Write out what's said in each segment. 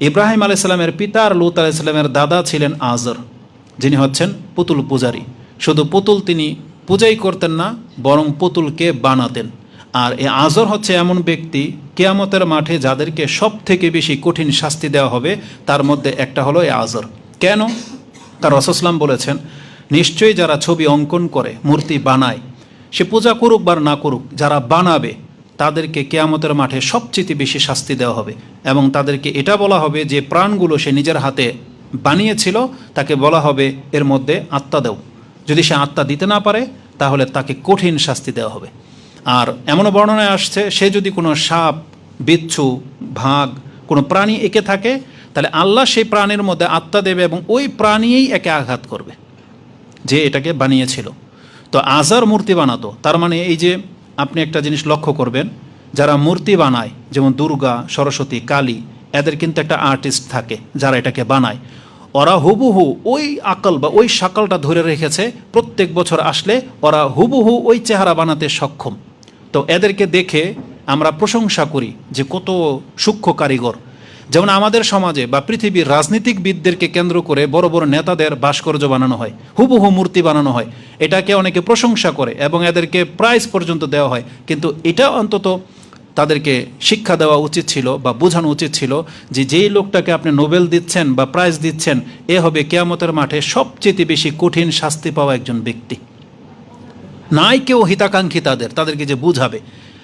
ইব্রাহিম আলাইসাল্লামের পিতা আর লুত আলাইসাল্লামের দাদা ছিলেন আজর, যিনি হচ্ছেন পুতুল পূজারী। শুধু পুতুল তিনি পূজাই করতেন না, বরং পুতুলকে বানাতেন। আর এ আজর হচ্ছে এমন ব্যক্তি, কেয়ামতের মাঠে যাদেরকে সব থেকে বেশি কঠিন শাস্তি দেওয়া হবে, তার মধ্যে একটা হলো এ আজর। কেন? তার রসসলাম বলেছেন, নিশ্চয়ই যারা ছবি অঙ্কন করে, মূর্তি বানায়, সে পূজা করুক বা না করুক, যারা বানাবে তাদেরকে কেয়ামতের মাঠে সবচেয়ে বেশি শাস্তি দেওয়া হবে এবং তাদেরকে এটা বলা হবে যে প্রাণগুলো সে নিজের হাতে বানিয়েছিল, তাকে বলা হবে এর মধ্যে আত্মা দেও। যদি সে আত্মা দিতে না পারে, তাহলে তাকে কঠিন শাস্তি দেওয়া হবে। আর এমনও বর্ণনায় আসছে, সে যদি কোনো সাপ, বিচ্ছু, ভাগ, কোনো প্রাণী একে থাকে, তাহলে আল্লাহ সেই প্রাণীর মধ্যে আত্মা দেবে এবং ওই প্রাণীই একে আঘাত করবে, যে এটাকে বানিয়েছিল। তো আজার মূর্তি বানাতো, তার মানে এই যে আপনি একটা জিনিস লক্ষ্য করবেন, যারা মূর্তি বানায়, যেমন দুর্গা, সরস্বতী, কালী, এদের কিন্তু একটা আর্টিস্ট থাকে যারা এটাকে বানায়। ওরা হুবুহু ওই আকল বা ওই সাকলটা ধরে রেখেছে, প্রত্যেক বছর আসলে ওরা হুবুহু ওই চেহারা বানাতে সক্ষম। তো এদেরকে দেখে আমরা প্রশংসা করি যে কত সূক্ষ্ম কারিগর। যেমন আমাদের সমাজে বা পৃথিবীর রাজনীতিকবিদদেরকে কেন্দ্র করে বড় বড় নেতাদের ভাস্কর্য বানানো হয়, হুবহু মূর্তি বানানো হয়। এটাকে অনেকে প্রশংসা করে এবং এদেরকে প্রাইজ পর্যন্ত দেওয়া হয়। কিন্তু এটা অন্তত তাদেরকে শিক্ষা দেওয়া উচিত ছিল বা বোঝানো উচিত ছিল যে যেই লোকটাকে আপনি নোবেল দিচ্ছেন বা প্রাইজ দিচ্ছেন, এ হবে কেয়ামতের মাঠে সবচেয়ে বেশি কঠিন শাস্তি পাওয়া একজন ব্যক্তি। নাই কেউ হিতাকাঙ্ক্ষী তাদের, তাদেরকে যে বুঝাবে।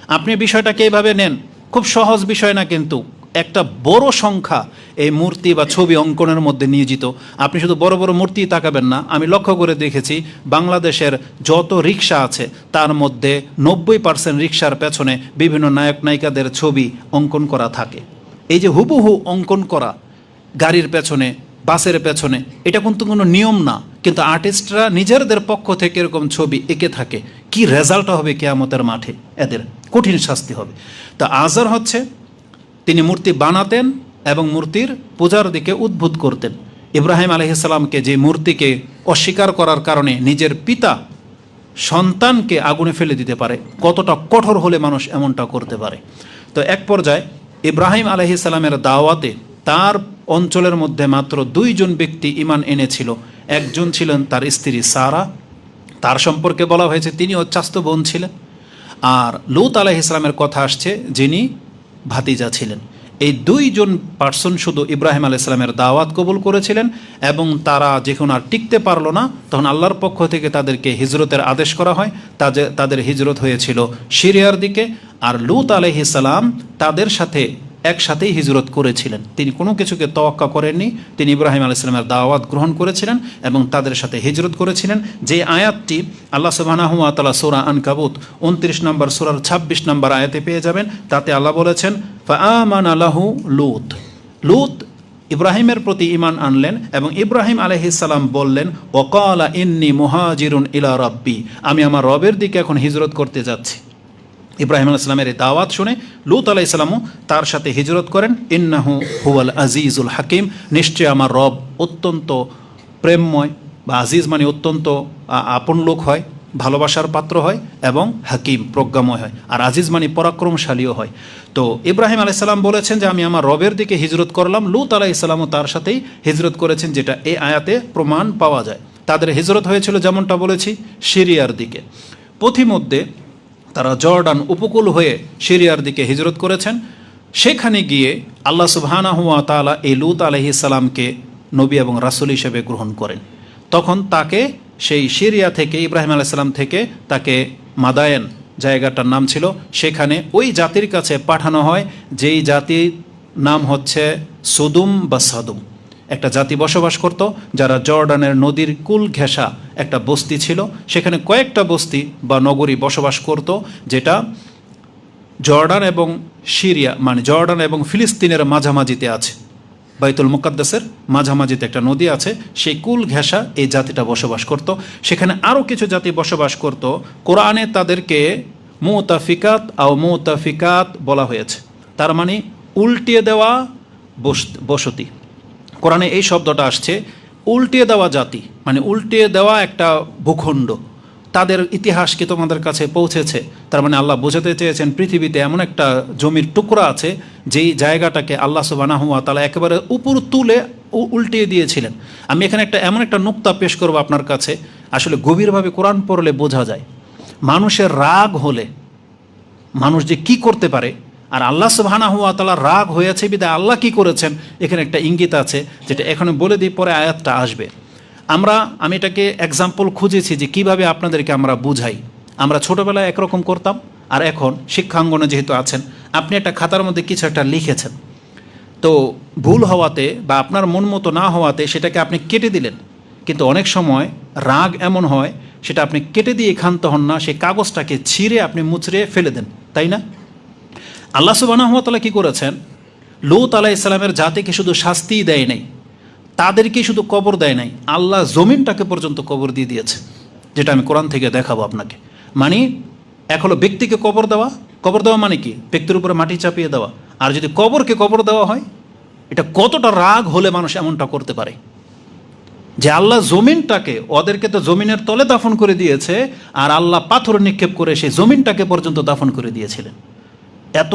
আপনি বিষয়টাকে এইভাবে নেন, খুব সহজ বিষয় না কিন্তু। একটা বড় সংখ্যা এই মূর্তি বা ছবি অঙ্কনের মধ্যে নিয়োজিত। আপনি শুধু বড় বড় মূর্তি তাকাবেন না, আমি লক্ষ্য করে দেখেছি বাংলাদেশের যত রিক্সা আছে, তার মধ্যে নব্বই পার্সেন্ট রিক্সার পেছনে বিভিন্ন নায়ক নায়িকাদের ছবি অঙ্কন করা থাকে। এই যে হুবহু অঙ্কন করা, গাড়ির পেছনে, বাসের পেছনে, এটা কিন্তু কোনো নিয়ম না, কিন্তু আর্টিস্টরা নিজেদের পক্ষ থেকে এরকম ছবি এঁকে থাকে। কি রেজাল্ট হবে কেয়ামতের মাঠে? এদের কঠিন শাস্তি হবে। তা আজার হচ্ছে তিনি মূর্তি বানাতেন এবং মূর্তির পূজার দিকে উদ্ভুত করতেন। ইব্রাহিম আলহিসাল্লামকে যে মূর্তিকে অস্বীকার করার কারণে নিজের পিতা সন্তানকে আগুনে ফেলে দিতে পারে, কতটা কঠোর হলে মানুষ এমনটা করতে পারে। তো এক পর্যায়ে ইব্রাহিম আলহিসাল্লামের দাওয়াতে তার অঞ্চলের মধ্যে মাত্র দুইজন ব্যক্তি ইমান এনেছিল। একজন ছিলেন তার স্ত্রী সারা, তার সম্পর্কে বলা হয়েছে তিনিও চাস্ত বোন ছিলেন। আর লুত আলাহ ইসলামের কথা আসছে যিনি ভাতিজা ছিলেন। এই দুইজন পার্সন শুধু ইব্রাহিম আলি সালামের দাওয়াত কবুল করেছিলেন এবং তারা যখন আর টিকতে পারল না, তখন আল্লাহর পক্ষ থেকে তাদেরকে হিজরতের আদেশ করা হয়। তাদের হিজরত হয়েছিল সিরিয়ার দিকে। আর লুত আলহিসাল্লাম তাদের সাথে একসাথেই হিজরত করেছিলেন। তিনি কোনো কিছুকে তোয়াক্কা করেননি। তিনি ইব্রাহিম আল ইসলামের দাওয়াত গ্রহণ করেছিলেন এবং তাদের সাথে হিজরত করেছিলেন। যে আয়াতটি আল্লাহ সুবাহানাহুয়া তালা সোরা আনকাবুত উনত্রিশ নম্বর সোরার ছাব্বিশ নম্বর আয়াতে পেয়ে যাবেন। তাতে আল্লাহ বলেছেন, ফাআমান আলাহু লুত। লুত ইব্রাহিমের প্রতি ইমান আনলেন এবং ইব্রাহিম আলহিসাল্লাম বললেন ওকালা ইন্নি মুহাজিরুন ইলা রব্বি। আমি আমার রবের দিকে এখন হিজরত করতে যাচ্ছি। ইব্রাহিম আলাইসলামের দাওয়াত শুনে লুত আলাইসালামও তার সাথে হিজরত করেন। ইন্নাহু হুয়াল আজিজুল হাকিম। নিশ্চয় আমার রব অত্যন্ত প্রেমময় বা আজিজ মানে অত্যন্ত আপন লোক হয়, ভালোবাসার পাত্র হয় এবং হাকিম, প্রজ্ঞাময় হয়। আর আজিজ মানে পরাক্রমশালীও হয়। তো ইব্রাহিম আলাইসাল্লাম বলেছেন যে, আমি আমার রবের দিকে হিজরত করলাম। লুত আলাইসাল্লামও তার সাথেই হিজরত করেছেন, যেটা এই আয়াতে প্রমাণ পাওয়া যায়। তাদের হিজরত হয়েছিল যেমনটা বলেছি, সিরিয়ার দিকে। পথিমধ্যে তারা জর্ডান উপকূল হয়ে সিরিয়ার দিকে হিজরত করেছেন। সেখানে গিয়ে আল্লাহ সুবহানা হুয়া তালা এই লুত আলহি সালামকে নবী এবং রাসুল হিসেবে গ্রহণ করেন। তখন তাকে সেই সিরিয়া থেকে, ইব্রাহিম আলাইসাল্লাম থেকে তাকে মাদায়েন জায়গাটার নাম ছিল। সেখানে ওই জাতির কাছে পাঠানো হয়, যেই জাতির নাম হচ্ছে সুদুম বা সাদুম। একটা জাতি বসবাস করত, যারা জর্ডানের নদীর কুল ঘেঁষা একটা বস্তি ছিল। সেখানে কয়েকটা বস্তি বা নগরী বসবাস করত, যেটা জর্ডান এবং সিরিয়া মানে জর্ডান এবং ফিলিস্তিনের মাঝামাঝিতে আছে। বাইতুল মুকাদ্দাসের মাঝামাঝিতে একটা নদী আছে, সেই কুল ঘেঁষা এই জাতিটা বসবাস করত। সেখানে আরও কিছু জাতি বসবাস করত। কোরআনে তাদেরকে মুতাফিকাত আও মুতাফিকাত বলা হয়েছে। তার মানে উল্টিয়ে দেওয়া বস- বসতি। কোরআনে এই শব্দটা আসছে, উল্টিয়ে দেওয়া জাতি মানে উল্টিয়ে দেওয়া একটা ভূখণ্ড। তাদের ইতিহাস কি তোমাদের কাছে পৌঁছেছে? তার মানে আল্লাহ বোঝাতে চেয়েছেন পৃথিবীতে এমন একটা জমির টুকরা আছে, যেই জায়গাটাকে আল্লাহ সুবানাহুয়া তালা একেবারে উপর তুলে উল্টিয়ে দিয়েছিলেন। আমি এখানে একটা এমন একটা নুক্তা পেশ করব আপনার কাছে, আসলে গভীরভাবে কোরআন পড়লে বোঝা যায়। মানুষের রাগ হলে মানুষ যে কি করতে পারে আর আল্লাহ সুবহানা হুয়া তালা রাগ হয়েছে বিদায়। আল্লাহ কি করেছেন? এখানে একটা ইঙ্গিত আছে, যেটা এখানে বলে দিই, পরে আয়াতটা আসবে। আমরা, আমি এটাকে এক্সাম্পল খুঁজেছি যে কীভাবে আপনাদেরকে আমরা বুঝাই। আমরা ছোটোবেলায় একরকম করতাম, আর এখন শিক্ষাঙ্গনে যেহেতু আছেন, আপনি একটা খাতার মধ্যে কিছু একটা লিখেছেন। তো ভুল হওয়াতে বা আপনার মন মতো না হওয়াতে সেটাকে আপনি কেটে দিলেন। কিন্তু অনেক সময় রাগ এমন হয়, সেটা আপনি কেটে দিয়ে ক্ষান্ত হন না সেই কাগজটাকে ছিঁড়ে আপনি মুচড়ে ফেলে দেন, তাই না? আল্লাহ সুবানাহতালা কী করেছেন? লুত আলাহ ইসলামের জাতিকে শুধু শাস্তিই দেয় নাই, তাদেরকে শুধু কবর দেয় নাই, আল্লাহ জমিনটাকে পর্যন্ত কবর দিয়ে দিয়েছে, যেটা আমি কোরআন থেকে দেখাবো আপনাকে। মানে এক হলো ব্যক্তিকে কবর দেওয়া কবর দেওয়া মানে কি? ব্যক্তির উপরে মাটি চাপিয়ে দেওয়া। আর যদি কবরকে কবর দেওয়া হয়, এটা কতটা রাগ হলে মানুষ এমনটা করতে পারে? যে আল্লাহ জমিনটাকে, ওদেরকে তো জমিনের তলে দাফন করে দিয়েছে, আর আল্লাহ পাথর নিক্ষেপ করে সেই জমিনটাকে পর্যন্ত দাফন করে দিয়েছিলেন। এত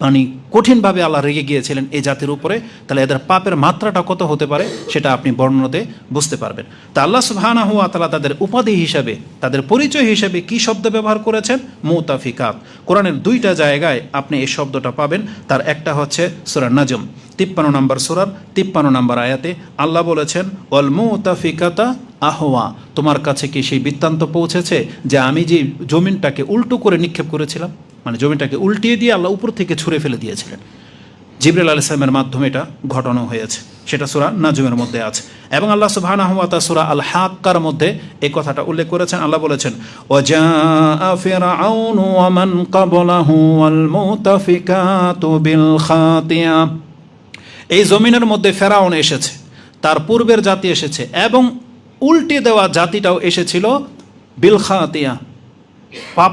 মানে কঠিনভাবে আল্লাহ রেগে গিয়েছিলেন এই জাতির উপরে, তাহলে এদের পাপের মাত্রাটা কত হতে পারে সেটা আপনি বর্ণনাতে বুঝতে পারবেন। তা আল্লাহ সুবহানা হুয়া তালা তাদের উপাধি হিসাবে, তাদের পরিচয় হিসাবে কি শব্দ ব্যবহার করেছেন? মুতাফিকাত। কোরআনের দুইটা জায়গায় আপনি এই শব্দটা পাবেন, তার একটা হচ্ছে সুরার নাজম। তিপ্পান্ন নম্বর সুরার তিপ্পান্ন নম্বর আয়াতে আল্লাহ বলেছেন অল মুতাফিকাতা আহওয়া। তোমার কাছে কি সেই বৃত্তান্ত পৌঁছেছে যে আমি যে জমিনটাকে উল্টো করে নিক্ষেপ করেছিলাম? মানে জমিটাকে উল্টিয়ে দিয়ে আল্লাহ উপর থেকে ছুঁড়ে ফেলে দিয়েছিলেন। জিবরাল আল ইসলামের মাধ্যমে এটা ঘটানো হয়েছে। সেটা সুরা নাজুমের মধ্যে আছে। এবং আল্লাহ সুবহান আহমতা সুরা আল হাক্কার মধ্যে এই কথাটা উল্লেখ করেছেন। আল্লাহ বলেছেন এই জমিনের মধ্যে ফেরাউন এসেছে, তার পূর্বের জাতি এসেছে এবং উল্টে দেওয়া জাতিটাও এসেছিল বিলখাতিয়া পাপ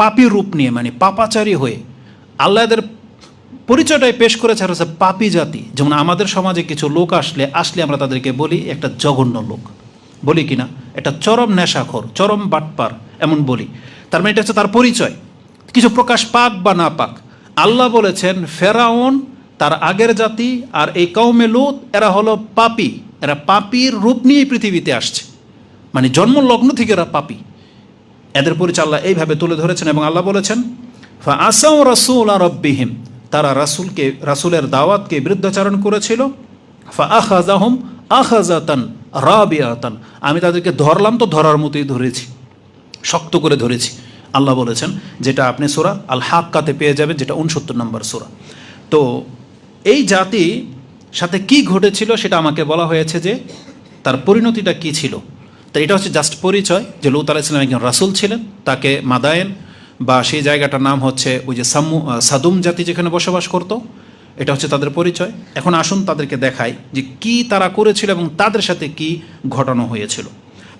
পাপি রূপ নিয়ে মানে পাপাচারী হয়ে। আল্লাহ এদের পরিচয়টাই পেশ করেছে আর হচ্ছে পাপি জাতি। যেমন আমাদের সমাজে কিছু লোক আসলে আসলে আমরা তাদেরকে বলি একটা জঘন্য লোক। বলি কি না এটা চরম নেশাখর, চরম বাটপার, এমন বলি। তার মানে এটা হচ্ছে তার পরিচয়। কিছু প্রকাশ পাক বা না পাক। আল্লাহ বলেছেন, ফেরাউন তার আগের জাতি আর এই কৌমে লুত, এরা হলো পাপি। এরা পাপির রূপ নিয়েই পৃথিবীতে আসছে। মানে জন্ম লগ্ন থেকে এরা পাপি। এদের পরিচয় আল্লাহ এইভাবে তুলে ধরেছেন এবং আল্লাহ বলেছেন, ফা আসাও রাসুল আর রব্বিহিম। তারা রাসুলকে, রাসুলের দাওয়াতকে বিরুদ্ধাচারণ করেছিল। ফা আখাজাহুম আখাজাতান রাবিয়াতান। আমি তাদেরকে ধরলাম তো ধরার মতোই ধরেছি, শক্ত করে ধরেছি। আল্লাহ বলেছেন, যেটা আপনি সোরা আল হাক্কাতে পেয়ে যাবেন, যেটা উনসত্তর নম্বর সোরা। তো এই জাতি সাথে কি ঘটেছিল সেটা আমাকে বলা হয়েছে যে, তার পরিণতিটা কি ছিল? তো এটা হচ্ছে জাস্ট পরিচয় যে লৌত আলাহ ইসলাম একজন রাসুল ছিলেন, তাকে মাদায়েন বা সেই জায়গাটার নাম হচ্ছে ওই যে সামু সাদুম জাতি যেখানে বসবাস করতো, এটা হচ্ছে তাদের পরিচয়। এখন আসুন তাদেরকে দেখাই যে কি তারা করেছিল এবং তাদের সাথে কি ঘটানো হয়েছিল।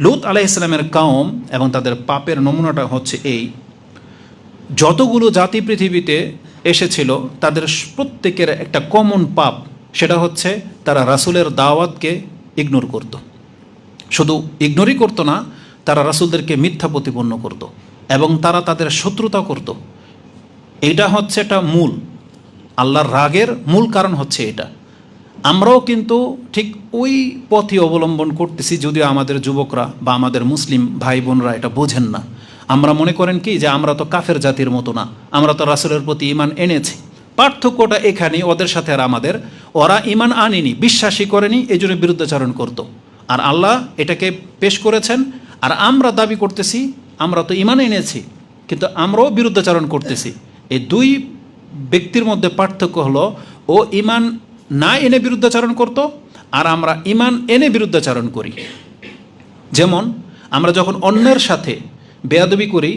লুত আলাহ ইসলামের কাউম এবং তাদের পাপের নমুনাটা হচ্ছে এই। যতগুলো জাতি পৃথিবীতে এসেছিল, তাদের প্রত্যেকের একটা কমন পাপ, সেটা হচ্ছে তারা রাসুলের দাওয়াতকে ইগনোর করত। শুধু ইগনোরই করতো না, তারা রাসুলদেরকে মিথ্যা প্রতিপন্ন করত এবং তারা তাদের শত্রুতা করত। এটা হচ্ছে একটা মূল। আল্লাহর রাগের মূল কারণ হচ্ছে এটা। আমরাও কিন্তু ঠিক ওই পথই অবলম্বন করতেছি, যদিও আমাদের যুবকরা বা আমাদের মুসলিম ভাই বোনরা এটা বোঝেন না। আমরা মনে করেন কি যে আমরা তো কাফের জাতির মতো না, আমরা তো রাসুলের প্রতি ইমান এনেছি। পার্থক্যটা এখানে ওদের সাথে আর আমাদের। ওরা ইমান আনেনি বিশ্বাসী করেনি এই জন্য বিরুদ্ধাচারণ করত। আর আল্লাহ এটাকে পেশ করেছেন। আর আমরা দাবি করতেছি, আমরা তো ইমান এনেছি, কিন্তু আমরাও বিরুদ্ধাচরণ করতেছি। এই দুই ব্যক্তির মধ্যে পার্থক্য হলো, ও ইমান না এনে বিরুদ্ধাচরণ করত, আর আমরা ইমান এনে বিরুদ্ধাচরণ করি। যেমন, আমরা যখন অন্যের সাথে বেয়াদবি করি,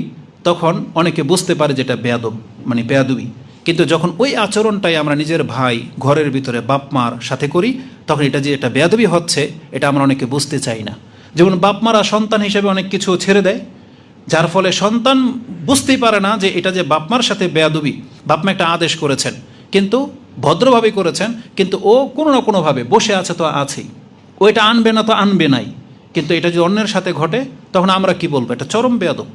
তখন অনেকে বুঝতে পারে যেটা বেয়াদব মানে বেয়াদবি। কিন্তু যখন ওই আচরণটাই আমরা নিজের ভাই, ঘরের ভিতরে বাপ মার সাথে করি, তখন এটা যে এটা বেয়াদবি হচ্ছে, এটা আমরা অনেকে বুঝতে চাই না। যেমন বাপ মারা সন্তান হিসেবে অনেক কিছু ছেড়ে দেয়, যার ফলে সন্তান বুঝতেই পারে না যে এটা যে বাপমার সাথে বেয়াদবি। বাপমা একটা আদেশ করেছেন, কিন্তু ভদ্রভাবে করেছেন, কিন্তু ও কোনো না কোনোভাবে বসে আছে তো আছেই। ও এটা আনবে না তো আনবে নাই। কিন্তু এটা যদি অন্যের সাথে ঘটে, তখন আমরা কি বলব? এটা চরম বেয়াদব।